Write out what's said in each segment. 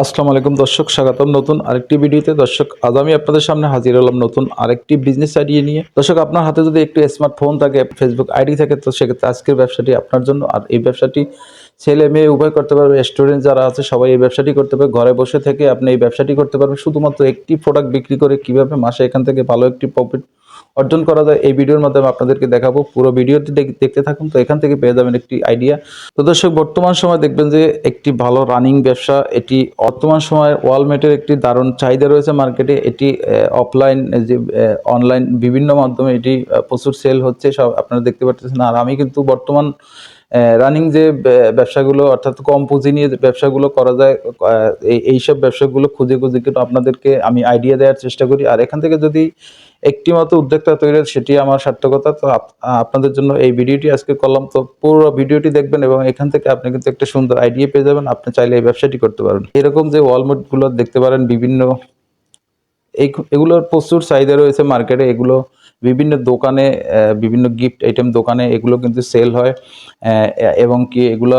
আসসালামু আলাইকুম দর্শক, স্বাগতম নতুন আরেকটি ভিডিওতে। দর্শক, আজ আমি আপনাদের সামনে হাজির হলাম নতুন আরেকটি বিজনেস আইডিয়া নিয়ে। দর্শক, আপনার হাতে যদি একটু স্মার্টফোন থাকে ফেসবুক আইডি থাকে, তো সেক্ষেত্রে আজকের ব্যবসাটি আপনার জন্য। আর এই ব্যবসাটি ছেলে মেয়ে উভয় করতে পারবে স্টুডেন্ট যারা আছে, সবাই এই ব্যবসাটি করতে পারবে। ঘরে বসে থেকে আপনি এই ব্যবসাটি করতে পারবেন। শুধুমাত্র একটি প্রোডাক্ট বিক্রি করে কীভাবে মাসে এখান থেকে ভালো একটি প্রফিট অর্জন করা যায় এই ভিডিওর মাধ্যমে আপনাদেরকে দেখাবো পুরো ভিডিওটি দেখ- দেখতে থাকুন। তো এখান থেকে পেয়ে যাবেন একটি আইডিয়া তো দর্শক, বর্তমান সময় দেখবেন যে একটি ভালো রানিং ব্যবসা, এটি বর্তমান সময় ওয়ালমেটের একটি দারুণ চাহিদা রয়েছে মার্কেটে এটি অফলাইন যে অনলাইন বিভিন্ন মাধ্যমে এটি প্রচুর সেল হচ্ছে। সব আপনারা দেখতে পাচ্ছেন আর আমি কিন্তু বর্তমান রানিং যে ব্যবসাগুলো, অর্থাৎ কম পুঁজি নিয়ে ব্যবসাগুলো করা যায় এই এইসব ব্যবসাগুলো খুঁজে খুঁজে কিন্তু আপনাদেরকে আমি আইডিয়া দেওয়ার চেষ্টা করি। আর এখান থেকে যদি একটি মাত্র উদ্যোক্তা তৈরি সেটি আমার সার্থকতা। তো আপ- আপনাদের জন্য এই ভিডিওটি আজকে করলাম। তো পুরো ভিডিওটি দেখবেন এবং এখান থেকে আপনি কিন্তু একটা সুন্দর আইডিয়া পেয়ে যাবেন। আপনি চাইলে এই ব্যবসাটি করতে পারবেন এরকম যে ওয়ালমার্টগুলো দেখতে পারেন, বিভিন্ন, এই, এগুলোর প্রচুর চাহিদা রয়েছে মার্কেটে এগুলো বিভিন্ন দোকানে বিভিন্ন গিফট আইটেম দোকানে এগুলো কিন্তু সেল হয়। এবং কি এগুলো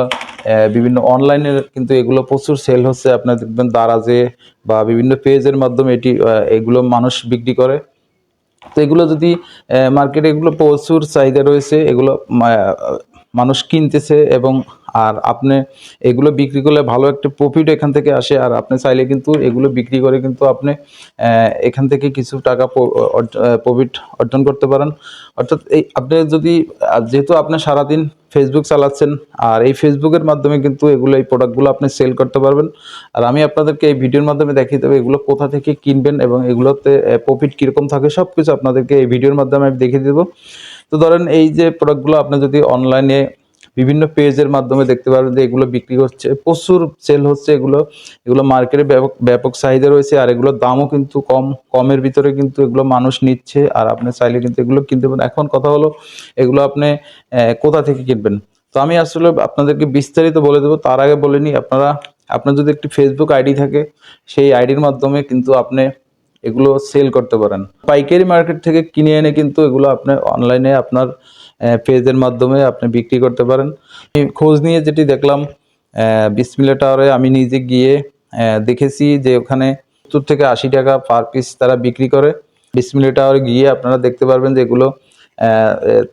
বিভিন্ন অনলাইনে কিন্তু এগুলো প্রচুর সেল হচ্ছে। আপনার দেখবেন দারাজে বা বিভিন্ন পেজের মাধ্যমে এটি এগুলো মানুষ বিক্রি করে। তো এগুলো যদি মার্কেটে এগুলো প্রচুর চাহিদা রয়েছে। এগুলো মানুষ কিনতেছে এবং আর আপনি এগুলো বিক্রি করলে ভালো একটা প্রফিট এখান থেকে আসে, আর আপনি চাইলে কিন্তু এগুলো বিক্রি করে কিন্তু আপনি এখান থেকে কিছু টাকা প্রফিট অর্জন করতে পারেন। অর্থাৎ এই আপনি যদি যেহেতু আপনি সারাদিন ফেসবুক চালাচ্ছেন, আর এই ফেসবুকের মাধ্যমে কিন্তু এগুলো, এই প্রোডাক্টগুলো আপনি সেল করতে পারবেন। আর আমি আপনাদেরকে এই ভিডিওর মাধ্যমে দেখিয়ে দেবো এগুলো কোথা থেকে কিনবেন এবং এগুলোতে প্রফিট কীরকম থাকে সব কিছু আপনাদেরকে এই ভিডিওর মাধ্যমে আমি দেখিয়ে দেবো। তো ধরেন এই যে প্রোডাক্টগুলো আপনি যদি অনলাইনে বিভিন্ন পেজের মাধ্যমে দেখতে পারবেন যে এগুলো বিক্রি হচ্ছে, প্রচুর সেল হচ্ছে এগুলো এগুলো মার্কেটে ব্যাপক ব্যাপক চাহিদা রয়েছে আর এগুলোর দামও কিন্তু কম, কমের ভিতরে কিন্তু এগুলো মানুষ নিচ্ছে আর আপনি চাইলে কিন্তু এগুলো কিনতে পারেন। এখন কথা হলো এগুলো আপনি কোথা থেকে কিনবেন? তো আমি আসলে আপনাদেরকে বিস্তারিত বলে দেবো, তার আগে বলে নিই, আপনারা, আপনার যদি একটি ফেসবুক আইডি থাকে, সেই আইডির মাধ্যমে কিন্তু আপনি এগুলো সেল করতে পারেন। পাইকারি মার্কেট থেকে কিনে এনে কিন্তু এগুলো আপনি অনলাইনে আপনার পেজের মাধ্যমে আপনি বিক্রি করতে পারেন। খোঁজ নিয়ে যেটি দেখলাম বিসমিল্লা টাওয়ারে আমি নিজে গিয়ে দেখেছি যে ওখানে সত্তর থেকে আশি টাকা পার পিস তারা বিক্রি করে। বিসমিল্লা টাওয়ারে গিয়ে আপনারা দেখতে পারবেন যে এগুলো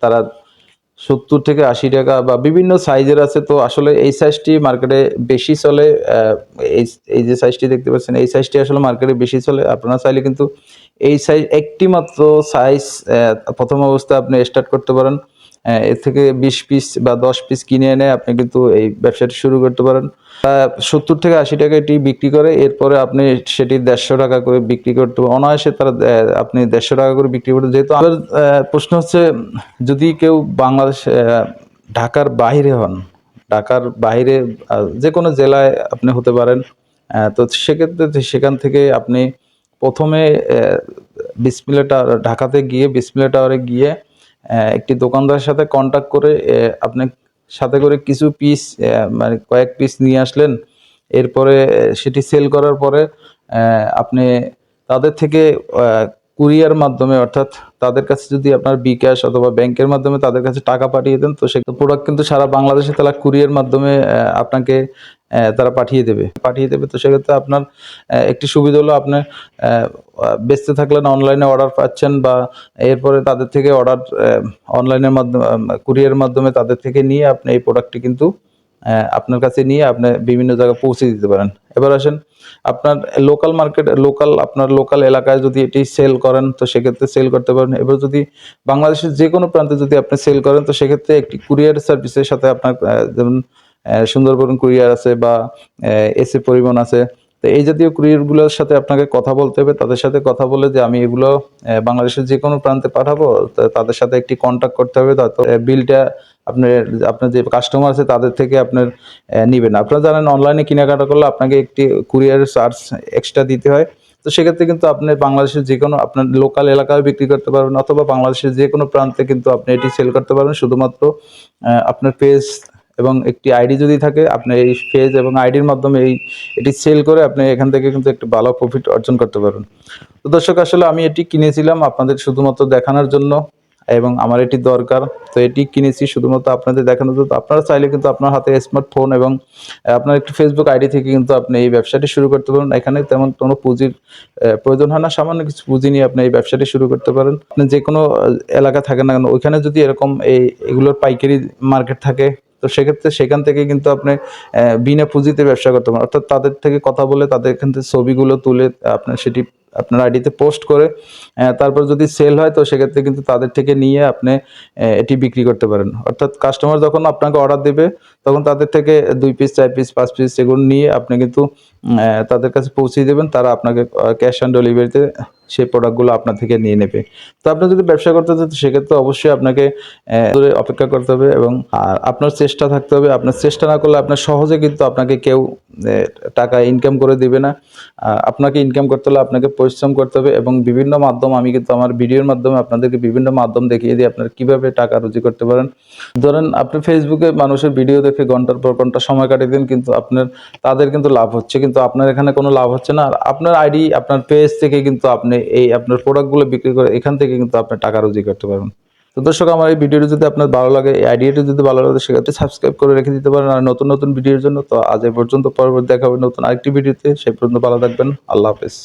তারা সত্তর থেকে আশি টাকা বা বিভিন্ন সাইজের আছে, তো আসলে এই সাইজটি মার্কেটে বেশি চলে এই এই যে সাইজটি দেখতে পাচ্ছেন, এই সাইজটি আসলে মার্কেটে বেশি চলে। আপনারা চাইলে কিন্তু এই সাইজ একটি মাত্র সাইজ প্রথম অবস্থায় আপনি স্টার্ট করতে পারেন। এর থেকে বিশ পিস বা দশ পিস কিনে এনে আপনি কিন্তু এই ব্যবসাটি শুরু করতে পারেন। সত্তর থেকে আশি টাকা এটি বিক্রি করে, এরপরে আপনি সেটি দেড়শো টাকা করে বিক্রি করতে অনায়াসে তারা আপনি দেড়শো টাকা করে বিক্রি করতে যেহেতু আমার প্রশ্ন হচ্ছে, যদি কেউ বাংলাদেশ ঢাকার বাইরে হন, ঢাকার বাইরে যে কোনো জেলায় আপনি হতে পারেন তো সেক্ষেত্রে সেখান থেকে আপনি প্রথমে বিসমিল্লা টাওয়ার ঢাকাতে গিয়ে বিসমিল্লা টাওয়ারে গিয়ে একটি দোকানদারের সাথে কন্ট্যাক্ট করে আপনি সাথে করে কিছু পিস মানে কয়েক পিস নিয়ে আসলেন। এরপরে সেটি সেল করার পরে আপনি তাদের থেকে কুরিয়ার মাধ্যমে, অর্থাৎ তাদের কাছে যদি আপনার বিকাশ অথবা ব্যাংকের মাধ্যমে তাদের কাছে টাকা পাঠিয়ে দেন, তো সেই প্রোডাক্ট কিন্তু সারা বাংলাদেশে তারা কুরিয়ার মাধ্যমে আপনাকে তারা পাঠিয়ে দেবে। পাঠিয়ে দেবে, তো সেক্ষেত্রে আপনার একটি সুবিধা হলো আপনি বেচতে থাকলেন অনলাইনে অর্ডার পাচ্ছেন বা এরপরে তাদের থেকে অর্ডার অনলাইনের মাধ্যমে কুরিয়ার মাধ্যমে তাদের থেকে নিয়ে আপনি এই প্রোডাক্টটি কিন্তু আপনার কাছে নিয়ে আপনি বিভিন্ন জায়গায় পৌঁছে দিতে পারেন। এবার আসেন, আপনার লোকাল মার্কেট লোকাল আপনার লোকাল এলাকায় যদি এটি সেল করেন, তো সেক্ষেত্রে সেল করতে পারেন। এবার যদি বাংলাদেশের যে কোনো প্রান্তে যদি আপনি সেল করেন, তো সেক্ষেত্রে একটি কুরিয়ার সার্ভিসের সাথে আপনার যেমন সুন্দরবন কুরিয়ার আছে বা এসে পরিবহন আছে। তো এই জাতীয় কুরিয়ারগুলোর সাথে আপনাকে কথা বলতে হবে, তাদের সাথে কথা বলে যে আমি এগুলো বাংলাদেশের যে কোনো প্রান্তে পাঠাবো তাদের সাথে একটি কন্ট্যাক্ট করতে হবে তো বিলটা আপনার আপনার যে কাস্টমার আছে তাদের থেকে আপনার নিবেন। আপনারা জানেন অনলাইনে কেনাকাটা করলে আপনাকে একটি কুরিয়ারের চার্জ এক্সট্রা দিতে হয়। তো সেক্ষেত্রে কিন্তু আপনি বাংলাদেশের যে কোনো, আপনার লোকাল এলাকায় বিক্রি করতে পারবেন অথবা বাংলাদেশের যে কোনো প্রান্তে কিন্তু আপনি এটি সেল করতে পারবেন। শুধুমাত্র আপনার পেজ এবং একটি আইডি যদি থাকে, আপনি এই পেজ এবং আইডির মাধ্যমে এই, এটি সেল করে আপনি এখান থেকে কিন্তু একটি ভালো প্রফিট অর্জন করতে পারবেন। তো দর্শক, আসলে আমি এটি কিনেছিলাম আপনাদের শুধুমাত্র দেখানোর জন্য। এবং আমার এটি দরকার। তো এটি কিনেছি শুধুমাত্র আপনাদের দেখানোর জন্য। আপনারা চাইলে কিন্তু আপনার হাতে স্মার্টফোন এবং আপনার একটি ফেসবুক আইডি থেকে কিন্তু আপনি এই ব্যবসাটি শুরু করতে পারেন। এখানে তেমন কোনো পুঁজির প্রয়োজন হয় না। সামান্য কিছু পুঁজি নিয়ে আপনি এই ব্যবসাটি শুরু করতে পারেন। আপনি যে কোনো এলাকা থাকেন না কেন, ওইখানে যদি এরকম এই, এগুলোর পাইকারি মার্কেট থাকে, তো সেক্ষেত্রে সেখান থেকে কিন্তু আপনি বিনা পুঁজিতে ব্যবসা করতে পারেন। অর্থাৎ তাদের থেকে কথা বলে তাদের এখান থেকে ছবিগুলো তুলে আপনার সেটি আপনার আইডিতে পোস্ট করে তারপর যদি সেল হয় তো সেক্ষেত্রে কিন্তু তাদের থেকে নিয়ে আপনি এটি বিক্রি করতে পারেন। অর্থাৎ কাস্টমার যখন আপনাকে অর্ডার দেবে, তখন তাদের থেকে দুই পিস চার পিস পাঁচ পিস এগুলো নিয়ে আপনি কিন্তু তাদের কাছে পৌঁছে দেবেন। তারা আপনাকে ক্যাশ অন ডেলিভারিতে সেই প্রোডাক্টগুলো আপনার থেকে নিয়ে নেবে। তো আপনি যদি ব্যবসা করতে চান সেক্ষেত্রে অবশ্যই আপনাকে অপেক্ষা করতে হবে এবং, আর আপনার চেষ্টা থাকতে হবে। আপনার চেষ্টা না করলে আপনার সহজে কিন্তু আপনাকে কেউ টাকা ইনকাম করে দিবে না। আপনাকে ইনকাম করতে হলে আপনাকে পরিশ্রম করতে হবে এবং বিভিন্ন মাধ্যম, আমি কিন্তু আমার ভিডিওর মাধ্যমে আপনাদেরকে বিভিন্ন মাধ্যম দেখিয়ে দিই, আপনারা কীভাবে টাকা রুজি করতে পারেন। ধরেন, আপনি ফেসবুকে মানুষের ভিডিও দেখে ঘণ্টার পর ঘণ্টা সময় কাটিয়ে দিন, কিন্তু আপনার, তাদের কিন্তু লাভ হচ্ছে, কিন্তু আপনার এখানে কোনো লাভ হচ্ছে না। আর আপনার আইডি আপনার পেজ থেকে কিন্তু আপনি এই আপনার প্রোডাক্টগুলো বিক্রি করে এখান থেকে কিন্তু আপনি টাকা রুজি করতে পারবেন। তো দর্শক, আমার এই ভিডিওটি যদি আপনার ভালো লাগে, এই আইডিয়াটি যদি ভালো লাগে, সেক্ষেত্রে সাবস্ক্রাইব করে রেখে দিতে পারেন। আর নতুন নতুন ভিডিওর জন্য তো আজ এ পর্যন্ত, পরবর্তী দেখা হবে নতুন আরেকটি ভিডিওতে। সেই পর্যন্ত ভালো থাকবেন। আল্লাহ হাফেজ।